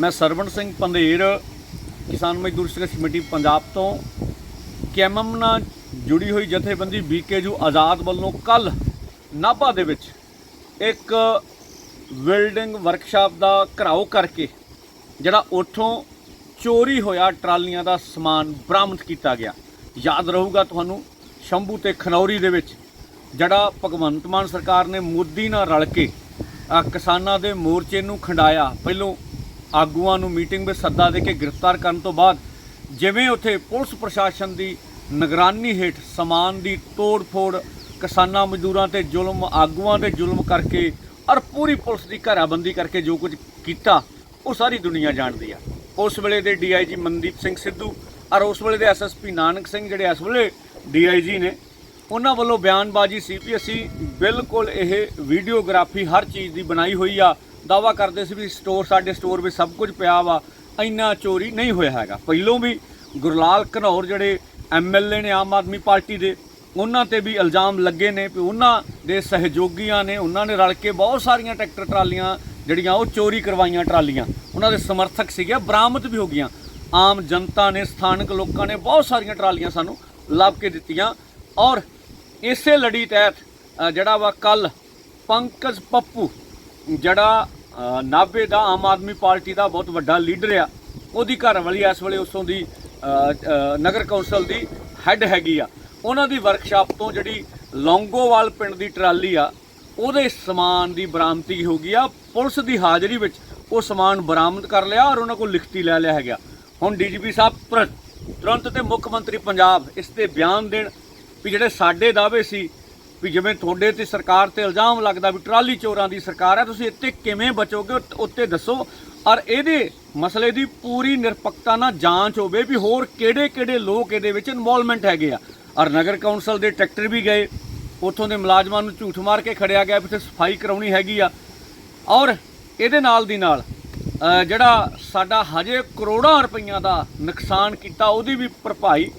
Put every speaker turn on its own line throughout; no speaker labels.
ਮੈਂ ਸਰਵਣ ਸਿੰਘ ਪੰਧੇਰ, ਕਿਸਾਨ ਮਜ਼ਦੂਰ ਸੰਘਰਸ਼ ਕਮੇਟੀ ਪੰਜਾਬ ਤੋਂ। ਕੈਮਮ ਨਾਲ ਜੁੜੀ ਹੋਈ ਜਥੇਬੰਦੀ ਬੀਕੇਯੂ ਆਜ਼ਾਦ ਵੱਲੋਂ ਕੱਲ ਨਾਭਾ ਦੇ ਵਿੱਚ ਇੱਕ ਵੈਲਡਿੰਗ ਵਰਕਸ਼ਾਪ ਦਾ ਘਰਾਓ ਕਰਕੇ, ਜਿਹੜਾ ਉੱਥੋਂ ਚੋਰੀ ਹੋਇਆ ਟਰਾਲੀਆਂ ਦਾ ਸਮਾਨ ਬਰਾਮਦ ਕੀਤਾ ਗਿਆ। ਯਾਦ ਰਹੂਗਾ ਤੁਹਾਨੂੰ ਸ਼ੰਭੂ ਤੇ ਖਨੌਰੀ ਦੇ ਵਿੱਚ, ਜਿਹੜਾ ਭਗਵੰਤ ਮਾਨ ਸਰਕਾਰ ਨੇ ਮੋਦੀ ਨਾਲ ਰਲ ਕੇ ਕਿਸਾਨਾਂ ਦੇ ਮੋਰਚੇ ਨੂੰ ਖੰਡਾਇਆ। ਪਹਿਲੋਂ ਆਗੂਆਂ ਨੂੰ ਮੀਟਿੰਗ ਵਿੱਚ ਸੱਦਾ ਦੇ ਕੇ ਗ੍ਰਿਫਤਾਰ ਕਰਨ ਤੋਂ ਬਾਅਦ ਜਿਵੇਂ ਉੱਥੇ ਪੁਲਿਸ ਪ੍ਰਸ਼ਾਸਨ ਦੀ ਨਿਗਰਾਨੀ ਹੇਠ ਸਮਾਨ ਦੀ ਤੋੜ-ਫੋੜ, ਕਿਸਾਨਾਂ ਮਜ਼ਦੂਰਾਂ ਤੇ ਜ਼ੁਲਮ, ਆਗੂਆਂ ਤੇ ਜ਼ੁਲਮ ਕਰਕੇ ਔਰ ਪੂਰੀ ਪੁਲਿਸ ਦੀ ਘਰਾਬੰਦੀ ਕਰਕੇ ਜੋ ਕੁਝ ਕੀਤਾ, ਉਹ ਸਾਰੀ ਦੁਨੀਆ ਜਾਣਦੀ ਆ। ਉਸ ਵੇਲੇ ਦੇ ਡੀਆਈਜੀ ਮਨਦੀਪ ਸਿੰਘ ਸਿੱਧੂ ਔਰ ਉਸ ਵੇਲੇ ਦੇ ਐਸਐਸਪੀ ਨਾਨਕ ਸਿੰਘ ਜਿਹੜੇ ਇਸ ਵੇਲੇ ਡੀਆਈਜੀ ਨੇ, ਉਹਨਾਂ ਵੱਲੋਂ ਬਿਆਨਬਾਜ਼ੀ ਸੀ ਵੀ ਅਸੀਂ ਬਿਲਕੁਲ ਇਹ ਵੀਡੀਓਗ੍ਰਾਫੀ ਹਰ ਚੀਜ਼ ਦੀ ਬਣਾਈ ਹੋਈ ਆ। ਦਾਵਾ ਕਰਦੇ ਸੀ ਵੀ ਸਟੋਰ ਸਾਡੇ ਸਟੋਰ ਵਿੱਚ ਸਭ ਕੁਝ ਪਿਆ ਵਾ, ਇੰਨਾ ਚੋਰੀ ਨਹੀਂ ਹੋਇਆ ਹੈਗਾ। ਪਹਿਲੋਂ ਵੀ ਗੁਰਲਾਲ ਘਨੌਰ ਜਿਹੜੇ ਐਮਐਲਏ ਨੇ ਆਮ ਆਦਮੀ ਪਾਰਟੀ ਦੇ, ਉਹਨਾਂ ਤੇ ਵੀ ਇਲਜ਼ਾਮ ਲੱਗੇ ਨੇ ਵੀ ਉਹਨਾਂ ਦੇ ਸਹਿਯੋਗੀਆਂ ਨੇ, ਉਹਨਾਂ ਨੇ ਰਲ ਕੇ ਬਹੁਤ ਸਾਰੀਆਂ ਟਰੈਕਟਰ ਟਰਾਲੀਆਂ ਜਿਹੜੀਆਂ ਉਹ ਚੋਰੀ ਕਰਵਾਈਆਂ ਟਰਾਲੀਆਂ। ਉਹਨਾਂ ਦੇ ਸਮਰਥਕ ਸੀਗੇ, ਬਰਾਮਦ ਵੀ ਹੋ ਗਈਆਂ। ਆਮ ਜਨਤਾ ਨੇ, ਸਥਾਨਕ ਲੋਕਾਂ ਨੇ ਬਹੁਤ ਸਾਰੀਆਂ ਟਰਾਲੀਆਂ ਸਾਨੂੰ ਲੱਭ ਕੇ ਦਿੱਤੀਆਂ। ਔਰ ਇਸੇ ਲੜੀ ਤਹਿਤ ਜਿਹੜਾ ਵਾ ਕੱਲ ਪੰਕਜ ਪੱਪੂ ਜਿਹੜਾ ਨਾਭੇ ਦਾ ਆਮ ਆਦਮੀ ਪਾਰਟੀ ਦਾ ਬਹੁਤ ਵੱਡਾ ਲੀਡਰ ਆ, ਉਹਦੀ ਘਰ ਵਾਲੀ ਇਸ ਵੇਲੇ ਉਸੋਂ ਦੀ ਨਗਰ ਕੌਂਸਲ ਦੀ ਹੈੱਡ ਹੈਗੀ ਆ। ਉਹਨਾਂ ਦੀ ਵਰਕਸ਼ਾਪ ਤੋਂ ਜਿਹੜੀ ਲੌਂਗੋਵਾਲ ਪਿੰਡ ਦੀ ਟਰਾਲੀ ਆ, ਉਹਦੇ ਸਮਾਨ ਦੀ ਬਰਾਮਦਗੀ ਹੋ ਗਈ ਆ। ਪੁਲਿਸ ਦੀ ਹਾਜ਼ਰੀ ਵਿੱਚ ਉਹ ਸਮਾਨ ਬਰਾਮਦ ਕਰ ਲਿਆ ਔਰ ਉਹਨਾਂ ਕੋਲ ਲਿਖਤੀ ਲੈ ਲਿਆ ਹੈਗਾ। ਹੁਣ ਡੀਜੀਪੀ ਸਾਹਿਬ ਤੁਰੰਤ ਤੁਰੰਤ ਤੇ ਮੁੱਖ ਮੰਤਰੀ ਪੰਜਾਬ ਇਸ ਤੇ ਬਿਆਨ ਦੇਣ ਵੀ ਜਿਹੜੇ ਸਾਡੇ ਦਾਅਵੇ ਸੀ ਵੀ ਜਿਵੇਂ ਤੁਹਾਡੇ ਤੇ ਸਰਕਾਰ ਤੇ ਇਲਜ਼ਾਮ ਲੱਗਦਾ ਵੀ ਟਰਾਲੀ ਚੋਰਾਂ ਦੀ ਸਰਕਾਰ ਹੈ, ਤੁਸੀਂ ਇੱਥੇ ਕਿਵੇਂ ਬਚੋਗੇ? ਉੱਤ- ਉੱਤੇ ਦੱਸੋ। ਔਰ ਇਹਦੇ ਮਸਲੇ ਦੀ ਪੂਰੀ ਨਿਰਪੱਖਤਾ ਨਾਲ ਜਾਂਚ ਹੋਵੇ ਵੀ ਹੋਰ ਕਿਹੜੇ-ਕਿਹੜੇ ਲੋਕ ਇਹਦੇ ਵਿੱਚ ਇਨਵੋਲਵਮੈਂਟ ਹੈਗੇ ਆ। ਔਰ ਨਗਰ ਕੌਂਸਲ ਦੇ ਟਰੈਕਟਰ ਵੀ ਗਏ। ਉੱਥੋਂ ਦੇ ਮੁਲਾਜ਼ਮਾਂ ਨੂੰ ਝੂਠ ਮਾਰ ਕੇ ਖੜਿਆ ਗਿਆ ਵੀ ਇੱਥੇ ਸਫ਼ਾਈ ਕਰਾਉਣੀ ਹੈਗੀ ਆ। ਔਰ ਇਹਦੇ ਨਾਲ ਦੀ ਨਾਲ ਜਿਹੜਾ ਸਾਡਾ ਹਜੇ ਕਰੋੜਾਂ ਰੁਪਈਆਂ ਦਾ ਨੁਕਸਾਨ ਕੀਤਾ, ਉਹਦੀ ਵੀ ਭਰਪਾਈ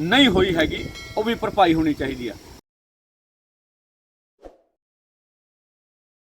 ਨਹੀਂ ਹੋਈ ਹੈਗੀ। ਉਹ ਵੀ ਭਰਪਾਈ ਹੋਣੀ ਚਾਹੀਦੀ ਆ।